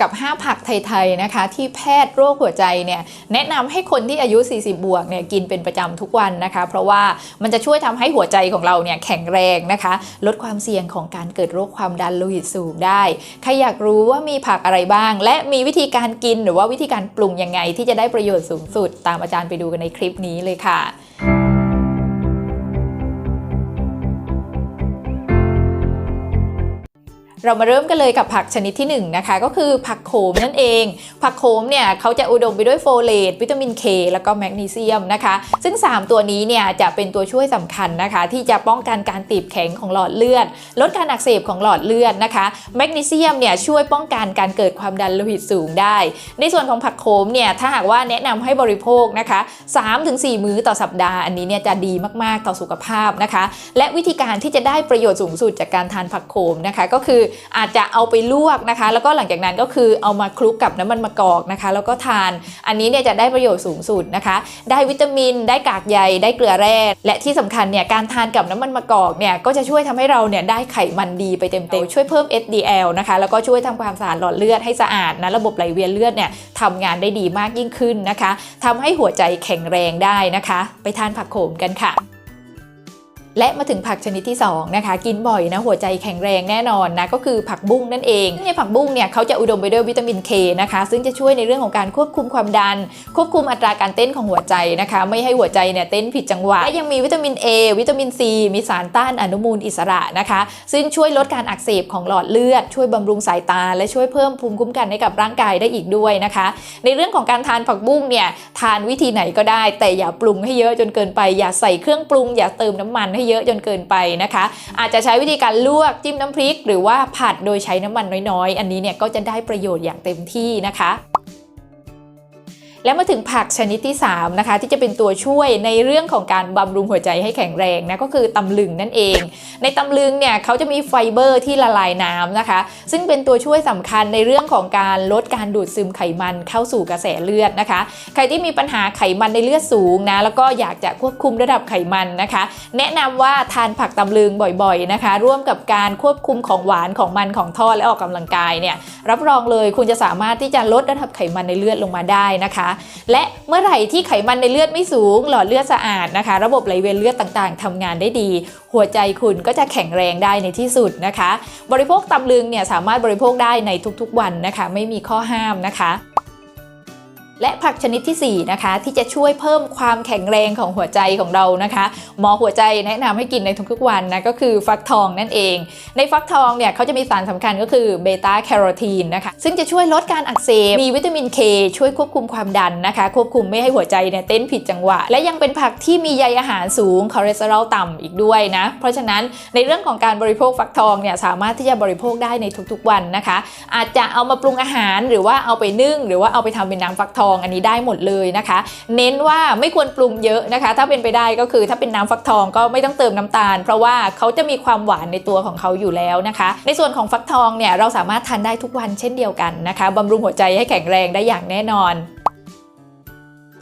กับ 5 ผักไทยๆนะคะที่แพทย์โรคหัวใจเนี่ยแนะนำให้คนที่อายุ 40 บวกเนี่ยกินเป็นประจำทุกวันนะคะ เพราะว่ามันจะช่วยทำให้หัวใจของเราเนี่ยแข็งแรงนะคะ ลดความเสี่ยงของการเกิดโรคความดันโลหิตสูงได้ ใครอยากรู้ว่ามีผักอะไรบ้าง และมีวิธีการกินหรือว่าวิธีการปรุงยังไงที่จะได้ประโยชน์สูงสุด ตามอาจารย์ไปดูกันในคลิปนี้เลยค่ะ เรามาเริ่มกันเลยกับผักชนิดที่1นงนะคะก็คือผักโขมนั่นเอง ผักโขมเนี่ยเขาจะอุดมไปด้วยโฟเลตวิตามินเคแล้วก็แมกนีเซียมนะคะ ซึ่ง 3 ตัวนี้เนี่ยจะเป็นตัวช่วยสำคัญนะคะ ที่จะป้องกันการตีบแข็งของหลอดเลือด ลดการอักเสบของหลอดเลือดนะคะแมกนีเซียมเนี่ยช่วยป้องกันการเกิดความดันโลหิตสูงได้ ในส่วนของผักโขมเนี่ยถ้าหากว่าแนะนำให้บริโภคนะคะ3-4 มื้อต่อสัปดาห์อันนี้เนี่ยจะดีมากๆต่อสุขภาพนะคะ และวิธีการที่จะได้ประโยชน์สูงสุดจากการทานผักโขมนะคะ ก็คืออาจจะเอาไปลวกนะคะ แล้วก็หลังจากนั้นก็คือเอามาคลุกกับน้ำมันมะกอกนะคะ แล้วก็ทาน อันนี้เนี่ยจะได้ประโยชน์สูงสุดนะคะ ได้วิตามิน ได้กากใยได้เกลือแร่และที่สำคัญเนี่ยการทานกับน้ำมันมะกอกเนี่ยก็จะช่วยทำให้เราเนี่ยได้ไขมันดีไปเต็มๆช่วยเพิ่ม HDL นะคะ แล้วก็ช่วยทำความสะอาดหลอดเลือดให้สะอาดนะระบบไหลเวียนเลือดเนี่ยทำงานได้ดีมากยิ่งขึ้นนะคะทำให้หัวใจแข็งแรงได้นะคะ ไปทานผักโขมกันค่ะ และมาถึงผักชนิดที่2นะคะกินบ่อยนะหัวใจแข็งแรงแน่นอนนะก็คือผักบุ้งนั่นเองในผักบุ้งเนี่ยเขาจะอุดมไปด้วยวิตามินเคนะคะซึ่งจะช่วยในเรื่องของการควบคุมความดัน ควบคุมอัตราการเต้นของหัวใจนะคะ ไม่ให้หัวใจเนี่ยเต้นผิดจังหวะและยังมีวิตามิน A วิตามิน C มีสารต้านอนุมูลอิสระนะคะ ซึ่งช่วยลดการอักเสบของหลอดเลือด ช่วยบำรุงสายตา และช่วยเพิ่มภูมิคุ้มกันให้กับร่างกายได้อีกด้วยนะคะ ในเรื่องของการทานผักบุ้งเนี่ยทานวิธีไหนก็ได้ แต่อย่าปรุงให้เยอะจนเกินไปอย่าใส่เครื่องปรุง อย่าเติมน้ำมันให้เยอะจนเกินไปนะคะ อาจจะใช้วิธีการลวกจิ้มน้ำพริก หรือว่าผัดโดยใช้น้ำมันน้อยๆ อันนี้เนี่ยก็จะได้ประโยชน์อย่างเต็มที่นะคะ และมาถึงผักชนิดที่ 3 นะคะ ที่จะเป็นตัวช่วยในเรื่องของการบำรุงหัวใจให้แข็งแรงนะก็คือตำลึงนั่นเอง ในตำลึงเนี่ยเขาจะมีไฟเบอร์ที่ละลายน้ำนะคะ ซึ่งเป็นตัวช่วยสำคัญในเรื่องของการลดการดูดซึมไขมันเข้าสู่กระแสเลือดนะคะ ใครที่มีปัญหาไขมันในเลือดสูงนะแล้วก็อยากจะควบคุมระดับไขมันนะคะ แนะนำว่าทานผักตำลึงบ่อยๆนะคะ ร่วมกับการควบคุมของหวานของมันของทอดและออกกำลังกายเนี่ยรับรองเลยคุณจะสามารถที่จะลดระดับไขมันในเลือดลงมาได้นะคะและเมื่อไหร่ที่ไขมันในเลือดไม่สูง หลอดเลือดสะอาดนะคะ ระบบไหลเวียนเลือดต่างๆทำงานได้ดี หัวใจคุณก็จะแข็งแรงได้ในที่สุดนะคะ บริโภคตำลึงเนี่ยสามารถบริโภคได้ในทุกๆวันนะคะ ไม่มีข้อห้ามนะคะ และผักชนิดที่ 4 นะคะ ที่จะช่วยเพิ่มความแข็งแรงของหัวใจของเรานะคะหมอหัวใจแนะนำให้กินในทุกๆวันนะก็คือฟักทองนั่นเอง ในฟักทองเนี่ยเขาจะมีสารสำคัญก็คือเบต้าแคโรทีนนะคะซึ่งจะช่วยลดการอักเสบมีวิตามินเคช่วยควบคุมความดันนะคะ ควบคุมไม่ให้หัวใจเนี่ยเต้นผิดจังหวะ และยังเป็นผักที่มีใยอาหารสูงคอเลสเตอรอลต่ำอีกด้วยนะเพราะฉะนั้นในเรื่องของการบริโภคฟักทองเนี่ยสามารถที่จะบริโภคได้ในทุกๆวันนะคะ อาจจะเอามาปรุงอาหารหรือว่าเอาไปนึ่ง หรือว่าเอาไปทำเป็นน้ำฟักทองอันนี้ได้หมดเลยนะคะ เน้นว่าไม่ควรปรุงเยอะนะคะ ถ้าเป็นไปได้ก็คือถ้าเป็นน้ำฟักทองก็ไม่ต้องเติมน้ำตาล เพราะว่าเขาจะมีความหวานในตัวของเขาอยู่แล้วนะคะ ในส่วนของฟักทองเนี่ยเราสามารถทานได้ทุกวันเช่นเดียวกันนะคะบำรุงหัวใจให้แข็งแรงได้อย่างแน่นอน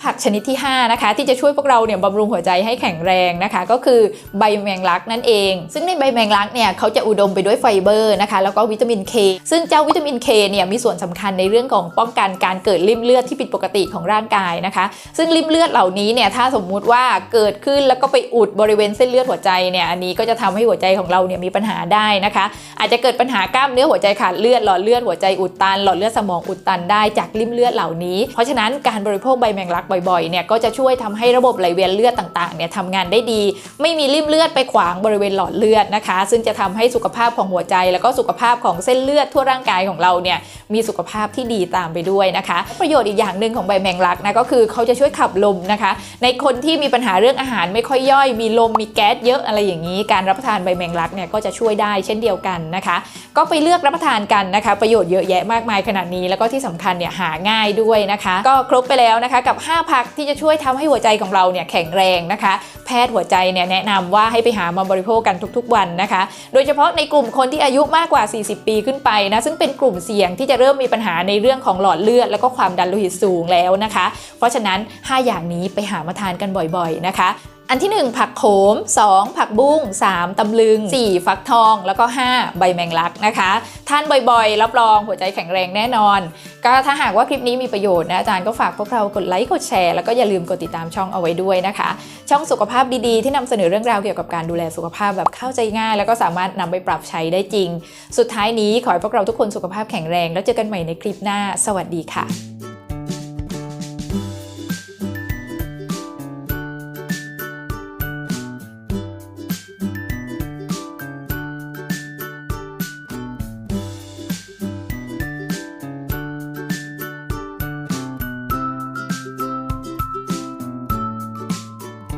ผักชนิดที่ 5 นะคะ ที่จะช่วยพวกเราเนี่ยบำรุงหัวใจให้แข็งแรงนะคะ ก็คือใบแมงลักนั่นเอง ซึ่งในใบแมงลักเนี่ยเขาจะอุดมไปด้วยไฟเบอร์นะคะ แล้วก็วิตามินเคซึ่งเจ้าวิตามินเคเนี่ยมีส่วนสำคัญในเรื่องของป้องกันการเกิดริ่มเลือดที่ผิดปกติของร่างกายนะคะ ซึ่งริ่มเลือดเหล่านี้เนี่ยถ้าสมมุติว่าเกิดขึ้นแล้วก็ไปอุดบริเวณเส้นเลือดหัวใจเนี่ยอันนี้ก็จะทำให้หัวใจของเราเนี่ยมีปัญหาได้นะคะ อาจจะเกิดปัญหากล้ามเนื้อหัวใจขาดเลือดหลอดเลือดหัวใจอุดตันหลอดเลือดสมองอุดตันได้จากริ่มเลือดเหล่านี้ เพราะฉะนั้นการบริโภคใบแมงลักบ่อยๆเนี่ยก็จะช่วยทำให้ระบบไหลเวียนเลือดต่างๆเนี่ยทำงานได้ดี ไม่มีริ่มเลือดไปขวางบริเวณหลอดเลือดนะคะ ซึ่งจะทำให้สุขภาพของหัวใจ แล้วก็สุขภาพของเส้นเลือดทั่วร่างกายของเราเนี่ยมีสุขภาพที่ดีตามไปด้วยนะคะ ประโยชน์อีกอย่างหนึ่งของใบแมงลักนะก็คือเขาจะช่วยขับลมนะคะ ในคนที่มีปัญหาเรื่องอาหารไม่ค่อยย่อย มีลมมีแก๊สเยอะอะไรอย่างนี้ การรับประทานใบแมงลักเนี่ยก็จะช่วยได้เช่นเดียวกันนะคะ ก็ไปเลือกรับประทานกันนะคะ ประโยชน์เยอะแยะมากมายขนาดนี้ แล้วก็ที่สำคัญเนี่ยหาง่ายด้วยนะคะ ก็ครบไปแล้วนะคะกับ 5ผักที่จะช่วยทำให้หัวใจของเราเนี่ยแข็งแรงนะคะ แพทย์หัวใจเนี่ยแนะนำว่าให้ไปหามาบริโภคกันทุกๆ วันนะคะ โดยเฉพาะในกลุ่มคนที่อายุมากกว่า 40 ปีขึ้นไปนะซึ่งเป็นกลุ่มเสี่ยงที่จะเริ่มมีปัญหาในเรื่องของหลอดเลือด แล้วก็ความดันโลหิตสูงแล้วนะคะ เพราะฉะนั้น 5 อย่างนี้ไปหามาทานกันบ่อยๆนะคะ อันที่ 1 ผักโขม 2 ผักบุ้ง 3 ตำลึง 4 ฟักทอง แล้วก็ 5 ใบแมงลักนะคะทานบ่อยๆ รับรองหัวใจแข็งแรงแน่นอน ก็ถ้าหากว่าคลิปนี้มีประโยชน์นะอาจารย์ก็ฝากพวกเรากดไลค์กดแชร์แล้วก็อย่าลืมกดติดตามช่องเอาไว้ด้วยนะคะ ช่องสุขภาพดีๆ ที่นำเสนอเรื่องราวเกี่ยวกับการดูแลสุขภาพแบบเข้าใจง่าย แล้วก็สามารถนำไปปรับใช้ได้จริง สุดท้ายนี้ขอให้พวกเราทุกคนสุขภาพแข็งแรง แล้วเจอกันใหม่ในคลิปหน้า สวัสดีค่ะ